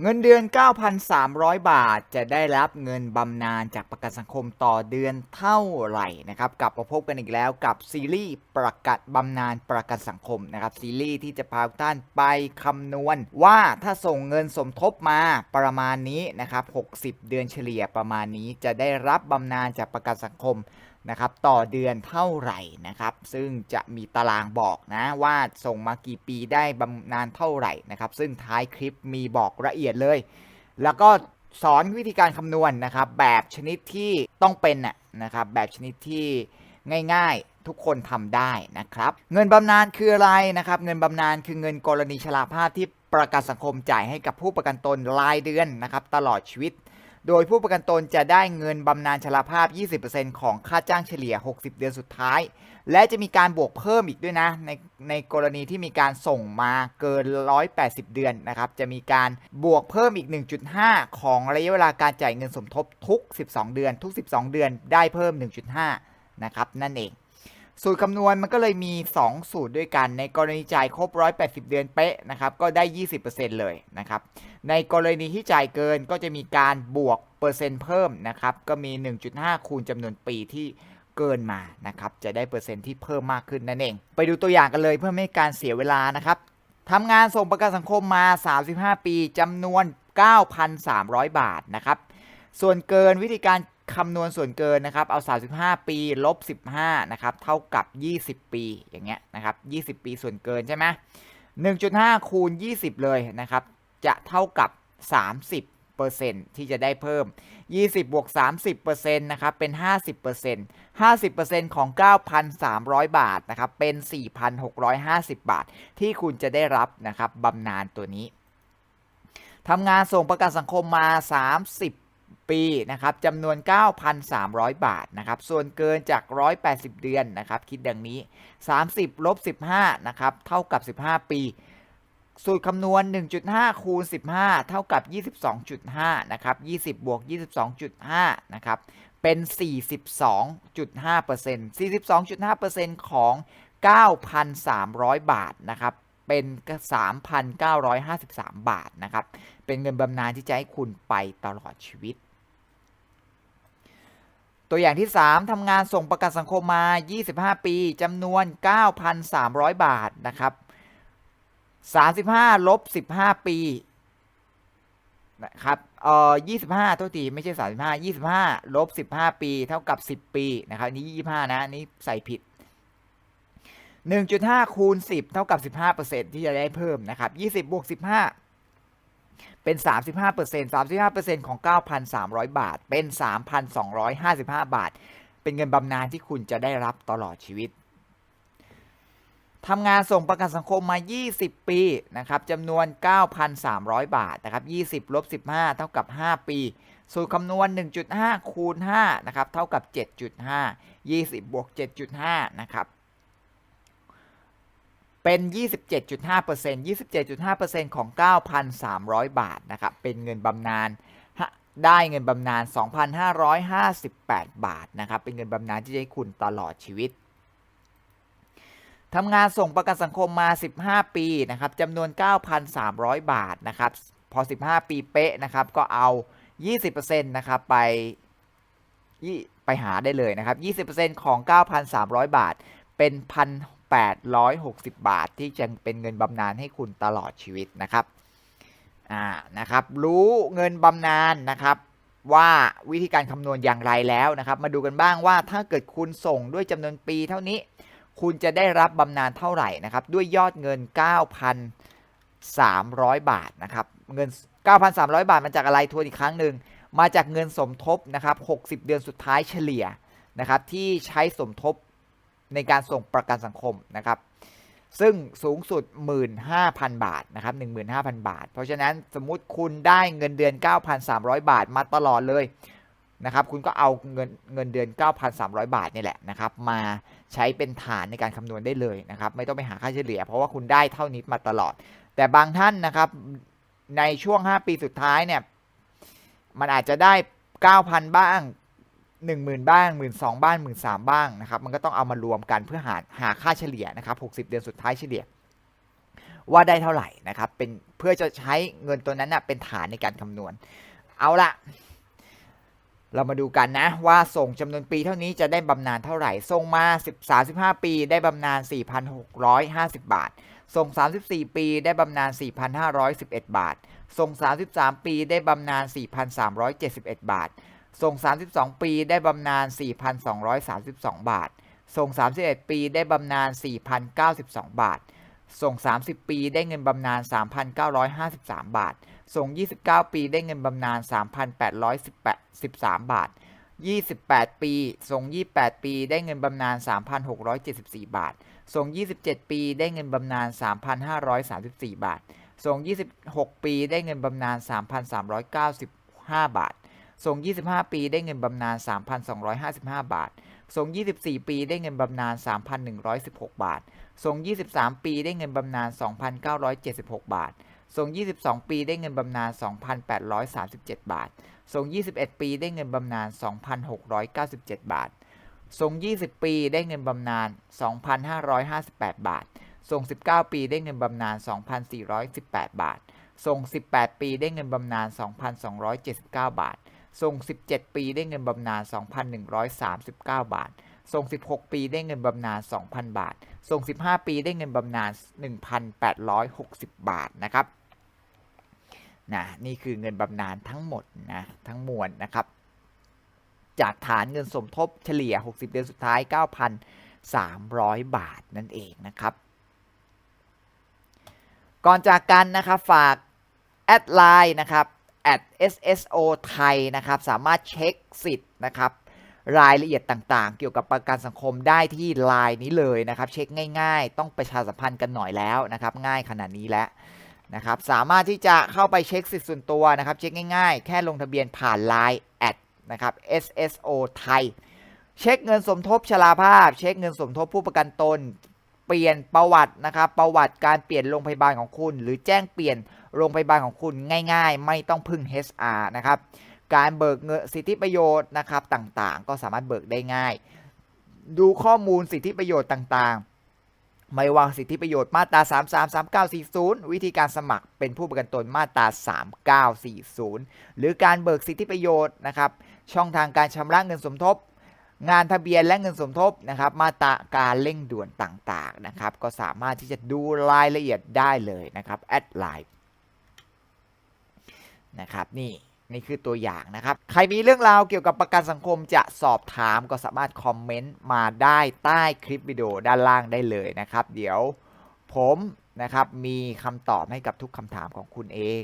เงินเดือน 9,300 บาท จะได้รับเงินบำนาญจากประกันสังคมต่อเดือนเท่าไหร่นะครับ กลับมาพบกันอีกแล้วกับซีรีส์ประกาศบำนาญประกันสังคมนะครับ ซีรีส์ที่จะพาท่านไปคำนวณ ว่าถ้าส่งเงินสมทบมาประมาณนี้นะครับ 60 เดือนเฉลี่ยประมาณนี้จะได้รับบำนาญจากประกันสังคม นะครับต่อเดือนเท่าไหร่นะครับ ซึ่งจะมีตารางบอกนะว่าส่งมากี่ปีได้บำนาญเท่าไหร่นะครับ ซึ่งท้ายคลิปมีบอกละเอียดเลย แล้วก็สอนวิธีการคำนวณนะครับ แบบชนิดที่ต้องเป็นนะนะครับ แบบชนิดที่ง่ายๆทุกคนทำได้นะครับ เงินบำนาญคืออะไรนะครับ เงินบำนาญคือเงินกรณีชราภาพที่ประกันสังคมจ่ายให้กับผู้ประกันตนรายเดือนนะครับ ตลอดชีวิต โดยผู้ประกันตนจะได้เงินบำนาญชราภาพ 20%ของค่าจ้างเฉลี่ย 60 เดือนสุดท้าย และจะมีการบวกเพิ่มอีกด้วยนะในในกรณีที่มีการส่งมาเกิน 180 เดือนนะครับ จะมีการบวกเพิ่มอีก 1.5 ของระยะเวลาการจ่ายเงินสมทบทุก 12 เดือน ทุก 12 เดือนได้เพิ่ม 1.5 นะครับนั่นเอง สูตรคำนวณมันก็เลยมี 2 สูตรด้วยกัน ในกรณีจ่ายครบ 180 เดือนเป๊ะนะครับก็ได้ 20%เลยนะครับในกรณีที่จ่ายเกินก็จะมีการบวกเปอร์เซ็นต์เพิ่มนะครับก็มี 1.5 คูณจำนวนปีที่เกินมานะครับจะได้เปอร์เซ็นต์ที่เพิ่มมากขึ้นนั่นเอง ไปดูตัวอย่างกันเลยเพื่อไม่ให้การเสียเวลานะครับทำงานส่งประกันสังคมมา 35 ปีจำนวน 9,300 บาทนะครับส่วนเกินวิธีการ คำนวณส่วนเกินนะครับ เอา 35 ปีลบ15นะครับเท่ากับ 20 ปีอย่างเงี้ยนะครับ20 ปีส่วนเกินใช่ไหม1.5 คูณ 20 เลยนะครับ จะเท่ากับ 30เปอร์เซ็นที่จะได้เพิ่ม 20 บวก 30เปอร์เซ็นต์นะครับ เป็น 50เปอร์เซ็นต์50เปอร์เซ็นต์ของ 9,300 บาทนะครับ เป็น 4,650 บาท ที่คุณจะได้รับนะครับบำนาญตัวนี้ ทำงานส่งประกันสังคมมา 30 ปีนะครับจำนวน 9,300 บาทนะครับ ส่วนเกินจาก 180 เดือนนะครับ คิดดังนี้ 30ลบ15นะครับ เท่ากับ 15 ปี สูตรคำนวณ 1.5 คูณ 15 เท่ากับ 22.5 นะครับ 20 บวก 22.5 นะครับ เป็น 42.5% 42.5%ของ 9,300 บาทนะครับเป็น 3,953 บาทนะครับ เป็นเงินบำนาญที่จะให้คุณไปตลอดชีวิต ตัวอย่างที่ 3ทำงานส่งประกันสังคมมา 25 ปีจำนวน 9,300 บาทนะครับ 35ลบ15 ปีนะครับเอ่อ25โทษทีไม่ใช่ 35 25ลบ15 ปี เท่ากับ 10 ปีนะครับนี้25 นะนนี้ใส่ผิด 1.5คูณ10 เท่ากับ 15%ที่จะได้เพิ่มนะครับ20บวก15 เป็น 35% 35%ของ 9,300 บาท เป็น 3,255 บาท เป็นเงินบำนาญที่คุณจะได้รับตลอดชีวิตทำงานส่งประกันสังคมมา 20 ปีนะครับจำนวน 9,300 บาทนะครับ20ลบ15 เท่ากับ 5 ปี สูตรคำนวณ 1.5 คูณ5นะครับ เท่ากับ 7.5 20บวก7.5 นะครับ เป็น 27.5% 27.5%ของ 9,300 บาทนะครับ เป็นเงินบำนาญได้เงินบำนาญ 2,558 บาทนะครับ เป็นเงินบำนาญที่ให้คุณตลอดชีวิตทำงานส่งประกันสังคมมา 15 ปีนะครับจำนวน 9,300 บาทนะครับ พอ 15 ปีเป๊ะนะครับ ก็เอา 20%นะครับ ไปไปหาได้เลยนะครับ 20%ของ 9,300 บาท เป็น 860 บาทที่จะเป็นเงินบำนาญให้คุณตลอดชีวิตนะครับอ่านะครับ รู้เงินบำนาญนะครับว่าวิธีการคำนวณอย่างไรแล้วนะครับ มาดูกันบ้างว่าถ้าเกิดคุณส่งด้วยจำนวนปีเท่านี้ คุณจะได้รับบำนาญเท่าไหร่นะครับ ด้วยยอดเงิน 9,300 บาทนะครับเงิน 9,300 บาทมาจากอะไรทวนอีกครั้งหนึ่งมาจากเงินสมทบนะครับ 60 เดือนสุดท้ายเฉลี่ยนะครับที่ใช้สมทบ ในการส่งประกันสังคมนะครับ ซึ่งสูงสุด 15,000 บาทนะครับ15,000 บาท เพราะฉะนั้นสมมุติคุณได้เงินเดือน 9,300 บาทมาตลอดเลยนะครับคุณก็เอาเงินเงินเดือน 9,300 บาทนี่แหละนะครับมาใช้เป็นฐานในการคำนวณได้เลยนะครับไม่ต้องไปหาค่าเฉลี่ย เพราะว่าคุณได้เท่านี้มาตลอด แต่บางท่านนะครับในช่วง 5 ปีสุดท้ายเนี่ยมันอาจจะได้ 9,000 บ้าง 10,000 บ้าง 12,000บ้าง13,000บ้างนะครับมันก็ต้องเอามารวมกันเพื่อหาหาค่าเฉลี่ยนะครับ60 เดือนสุดท้ายเฉลี่ย ว่าได้เท่าไหร่นะครับเป็นเพื่อจะใช้เงินตัวนั้นนะเป็นฐานในการคำนวณ เอาละเรามาดูกันนะว่าส่งจำนวนปีเท่านี้จะได้บำนาญเท่าไหร่ ส่งมา10 35 ปีได้บำนาญ4,650 บาท ส่ง 34 ปีได้บำนาญ4,511 บาท ส่ง 33 ปีได้บำนาญ4,371 บาท ส่ง 32 ปีได้บำนาญ 4,232 บาท ส่ง 31 ปีได้บำนาญ 4,092 บาท ส่ง 30 ปีได้เงินบำนาญ 3,953 บาท ส่ง 29 ปีได้เงินบำนาญ 3,813 บาท 28 ปี ส่ง 28 ปี ได้เงินบำนาญ 3,674 บาท ส่ง 27 ปี ได้เงินบำนาญ 3,534 บาท ส่ง 26 ปี ได้เงินบำนาญ 3,395 บาท ส่ง25 ปีได้เงินบำนาญ 3,255 บาทส่ง24 ปีได้เงินบำนาญ 3,116 บาทส่ง23 ปีได้เงินบำนาญ 2,976 บาทส่ง22 ปีได้เงินบำนาญ 2,837 บาทส่ง21 ปีได้เงินบำนาญ 2,697 บาทส่ง20 ปีได้เงินบำนาญ 2,558 บาทส่ง19 ปีได้เงินบำนาญ 2,418 บาทส่ง18 ปีได้เงินบำนาญ 2,279 บาท ส่ง 17 ปีได้เงินบำนาญ 2,139 บาท ส่ง 16 ปีได้เงินบำนาญ 2,000 บาท ส่ง 15 ปีได้เงินบำนาญ 1,860 บาทนะครับนะนี่คือเงินบำนาญทั้งหมดนะทั้งมวลนะครับ จากฐานเงินสมทบเฉลี่ย 60 เดือนสุดท้าย 9,300 บาทนั่นเองนะครับ ก่อนจากกันนะครับฝากแอดไลน์นะครับ at sso ไทยนะครับ สามารถเช็คสิทธิ์นะครับ รายละเอียดต่างๆ เกี่ยวกับประกันสังคมได้ที่ไลน์นี้เลยนะครับ เช็คง่ายๆ ต้องประชาสัมพันธ์กันหน่อยแล้วนะครับ ง่ายขนาดนี้แล้วนะครับ สามารถที่จะเข้าไปเช็คสิทธิ์ส่วนตัวนะครับ เช็คง่ายๆ แค่ลงทะเบียนผ่านไลน์แอดนะครับ sso ไทย เช็คเงินสมทบชราภาพ เช็คเงินสมทบผู้ประกันตน เปลี่ยนประวัตินะครับ ประวัติการเปลี่ยนโรงพยาบาลของคุณ หรือแจ้งเปลี่ยน โรงพยาบาลของคุณง่าย ๆ ไม่ต้องพึ่ง HR นะครับ การเบิกเงินสิทธิประโยชน์นะครับต่างๆ ก็สามารถเบิกได้ง่าย ดูข้อมูลสิทธิประโยชน์ต่างๆ ไม่ว่าสิทธิประโยชน์มาตรา 33 3940 วิธีการสมัครเป็นผู้ประกันตนมาตรา 3940 หรือการเบิกสิทธิประโยชน์นะครับ ช่องทางการชำระเงินสมทบงานทะเบียนและเงินสมทบนะครับ มาตราการเร่งด่วนต่างๆนะครับ ก็สามารถที่จะดูรายละเอียดได้เลยนะครับ แอดไลน์ นะครับนี่นี่คือตัวอย่างนะครับ ใครมีเรื่องราวเกี่ยวกับประกันสังคมจะสอบถามก็สามารถคอมเมนต์มาได้ใต้คลิปวิดีโอด้านล่างได้เลยนะครับ เดี๋ยวผมนะครับมีคำตอบให้กับทุกคำถามของคุณเอง